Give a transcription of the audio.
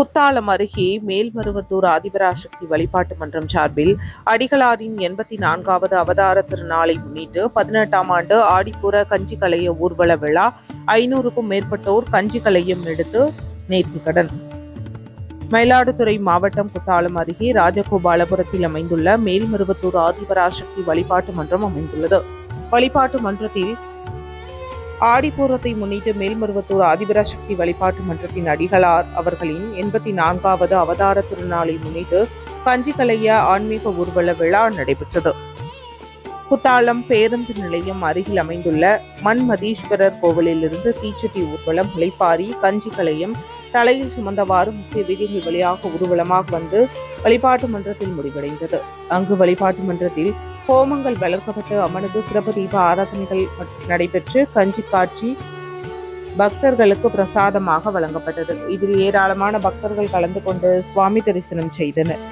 குத்தாலம் அருகே மேல்மருவத்தூர் ஆதிபராசக்தி வழிபாட்டு மன்றம் சார்பில் அடிகளாரின் எண்பத்தி நான்காவது அவதார திருநாளை முன்னிட்டு பதினெட்டாம் ஆண்டு ஆடிப்புற கஞ்சி கலைய ஊர்வல விழா ஐநூறுக்கும் மேற்பட்டோர் கஞ்சி கலையம் எடுத்து நேர்த்திக்கடன் மயிலாடுதுறை மாவட்டம் குத்தாலம் அருகே ராஜகோபாலபுரத்தில் அமைந்துள்ள மேல்மருவத்தூர் ஆதிபராசக்தி வழிபாட்டு மன்றம் அமைந்துள்ளது. வழிபாட்டு மன்றத்தில் ஆடிப்பூரத்தை முன்னிட்டு மேல்மருவத்தூர் ஆதிபராசக்தி வழிபாட்டு மன்றத்தின் அடிகளார் அவர்களின் எண்பத்தி நான்காவது அவதார திருநாளை முன்னிட்டு பஞ்சிகலைய ஆன்மீக ஊர்வல விழா நடைபெற்றது. குத்தாலம் பேருந்து நிலையம் அருகில் அமைந்துள்ள மன்மதீஸ்வரர் கோவிலிலிருந்து தீச்சட்டி ஊர்வலம் முளைப்பாரி கஞ்சிகளையும் தலையில் சுமந்தவாறு முக்கிய வீதிகள் வழியாக ஊர்வலமாக வந்து வழிபாட்டு மன்றத்தில் முடிவடைந்தது. அங்கு வழிபாட்டு மன்றத்தில் ஹோமங்கள் வளர்க்கப்பட்டு அமர்ந்து சிறப்பு தீப ஆராதனைகள் நடைபெற்று கஞ்சி காட்சி பக்தர்களுக்கு பிரசாதமாக வழங்கப்பட்டது. இதில் ஏராளமான பக்தர்கள் கலந்து கொண்டு சுவாமி தரிசனம் செய்தனர்.